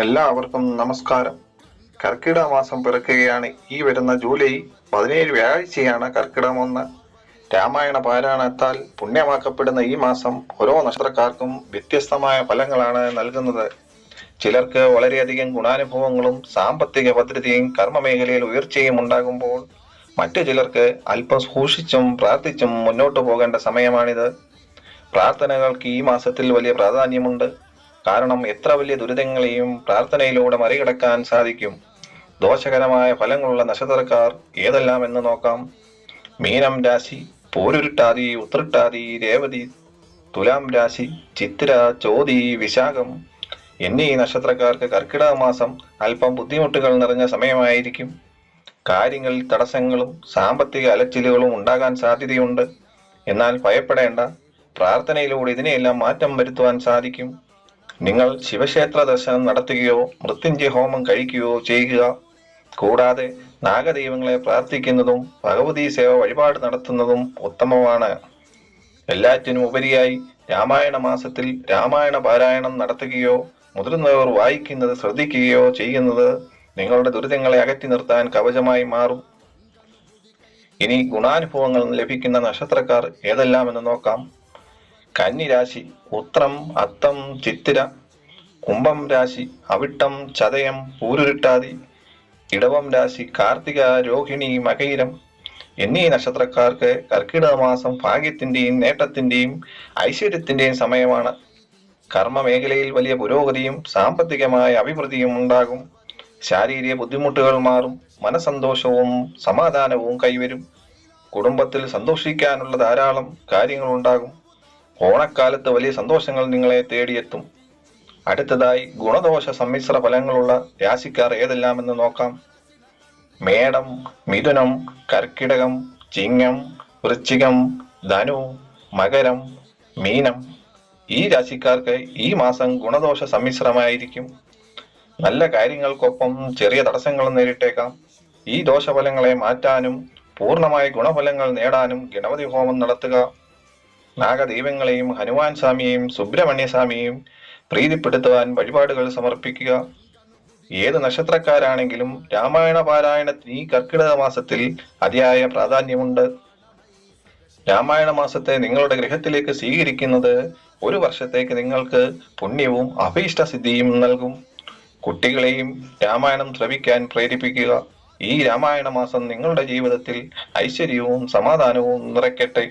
എല്ലാവർക്കും നമസ്കാരം. കർക്കിടക മാസം പിറക്കുകയാണ്. ഈ വരുന്ന ജൂലൈ പതിനേഴ് വ്യാഴ്ചയാണ് കർക്കിടകം ഒന്ന്. രാമായണ പാരായണത്താൽ പുണ്യമാക്കപ്പെടുന്ന ഈ മാസം ഓരോ നക്ഷത്രക്കാർക്കും വ്യത്യസ്തമായ ഫലങ്ങളാണ് നൽകുന്നത്. ചിലർക്ക് വളരെയധികം ഗുണാനുഭവങ്ങളും സാമ്പത്തിക ഭദ്രതയും കർമ്മമേഖലയിൽ ഉയർച്ചയും ഉണ്ടാകുമ്പോൾ മറ്റു ചിലർക്ക് അല്പം സൂക്ഷിച്ചും പ്രാർത്ഥിച്ചും മുന്നോട്ടു പോകേണ്ട സമയമാണിത്. പ്രാർത്ഥനകൾക്ക് ഈ മാസത്തിൽ വലിയ പ്രാധാന്യമുണ്ട്. കാരണം എത്ര വലിയ ദുരിതങ്ങളെയും പ്രാർത്ഥനയിലൂടെ മറികടക്കാൻ സാധിക്കും. ദോഷകരമായ ഫലങ്ങളുള്ള നക്ഷത്രക്കാർ ഏതെല്ലാം എന്ന് നോക്കാം. മീനം രാശി പോരുരുട്ടാതി ഉത്രട്ടാതി രേവതി തുലാം രാശി ചിത്തിര ചോതി വിശാഖം എന്നീ നക്ഷത്രക്കാർക്ക് കർക്കിടക മാസം അല്പം ബുദ്ധിമുട്ടുകൾ നിറഞ്ഞ സമയമായിരിക്കും. കാര്യങ്ങളിൽ തടസ്സങ്ങളും സാമ്പത്തിക അലച്ചിലുകളും ഉണ്ടാകാൻ സാധ്യതയുണ്ട്. എന്നാൽ ഭയപ്പെടേണ്ട പ്രാർത്ഥനയിലൂടെ ഇതിനെയെല്ലാം മാറ്റം വരുത്തുവാൻ സാധിക്കും. നിങ്ങൾ ശിവക്ഷേത്ര ദർശനം നടത്തുകയോ മൃത്യുഞ്ജയ ഹോമം കഴിക്കുകയോ ചെയ്യുക. കൂടാതെ നാഗദൈവങ്ങളെ പ്രാർത്ഥിക്കുന്നതും ഭഗവതി സേവ വഴിപാട് നടത്തുന്നതും ഉത്തമമാണ്. എല്ലാറ്റിനും ഉപരിയായി രാമായണ മാസത്തിൽ രാമായണ പാരായണം നടത്തുകയോ മുതിർന്നവർ വായിക്കുന്നത് ശ്രദ്ധിക്കുകയോ ചെയ്യുന്നത് നിങ്ങളുടെ ദുരിതങ്ങളെ അകറ്റി നിർത്താൻ കവചമായി മാറും. ഇനി ഗുണാനുഭവങ്ങൾ ലഭിക്കുന്ന നക്ഷത്രക്കാർ ഏതെല്ലാമെന്ന് നോക്കാം. കന്നി രാശി ഉത്രം അത്തം ചിത്തിര കുംഭം രാശി അവിട്ടം ചതയം പൂരുരുട്ടാതി ഇടവം രാശി കാർത്തിക രോഹിണി മകയിരം എന്നീ നക്ഷത്രക്കാർക്ക് കർക്കിടക മാസം ഭാഗ്യത്തിന്റെയും നേട്ടത്തിന്റെയും ഐശ്വര്യത്തിന്റെയും സമയമാണ്. കർമ്മ മേഖലയിൽ വലിയ പുരോഗതിയും സാമ്പത്തികമായ അഭിവൃദ്ധിയും ഉണ്ടാകും. ശാരീരിക ബുദ്ധിമുട്ടുകൾ മാറും മനസന്തോഷവും സമാധാനവും കൈവരും. കുടുംബത്തിൽ സന്തോഷിക്കാനുള്ള ധാരാളം കാര്യങ്ങൾ ഉണ്ടാകും ഓണക്കാലത്ത് വലിയ സന്തോഷങ്ങൾ നിങ്ങളെ തേടിയെത്തും. അടുത്തതായി ഗുണദോഷ സമ്മിശ്ര ഫലങ്ങളുള്ള രാശിക്കാർ ഏതെല്ലാമെന്ന് നോക്കാം. മേടം മിഥുനം കർക്കിടകം ചിങ്ങം വൃശ്ചികം ധനു മകരം മീനം. ഈ രാശിക്കാർക്ക് ഈ മാസം ഗുണദോഷ സമ്മിശ്രമായിരിക്കും. നല്ല കാര്യങ്ങൾക്കൊപ്പം ചെറിയ തടസ്സങ്ങളും നേരിട്ടേക്കാം. ഈ ദോഷഫലങ്ങളെ മാറ്റാനും പൂർണമായ ഗുണഫലങ്ങൾ നേടാനും ഗണപതി ഹോമം നടത്തുക. നാഗദൈവങ്ങളെയും ഹനുമാൻ സ്വാമിയെയും സുബ്രഹ്മണ്യ സ്വാമിയെയും പ്രീതിപ്പെടുത്തുവാൻ വഴിപാടുകൾ സമർപ്പിക്കുക. ഏത് നക്ഷത്രക്കാരാണെങ്കിലും രാമായണ പാരായണത്തിന് ഈ കർക്കിടക മാസത്തിൽ അതിയായ പ്രാധാന്യമുണ്ട്. രാമായണ മാസത്തെ നിങ്ങളുടെ ഗൃഹത്തിലേക്ക് സ്വീകരിക്കുന്നത് ഒരു വർഷത്തേക്ക് നിങ്ങൾക്ക് പുണ്യവും അഭീഷ്ട സിദ്ധിയും നൽകും. കുട്ടികളെയും രാമായണം ശ്രവിക്കാൻ പ്രേരിപ്പിക്കുക. ഈ രാമായണ മാസം നിങ്ങളുടെ ജീവിതത്തിൽ ഐശ്വര്യവും സമാധാനവും നിറയ്ക്കട്ടെ.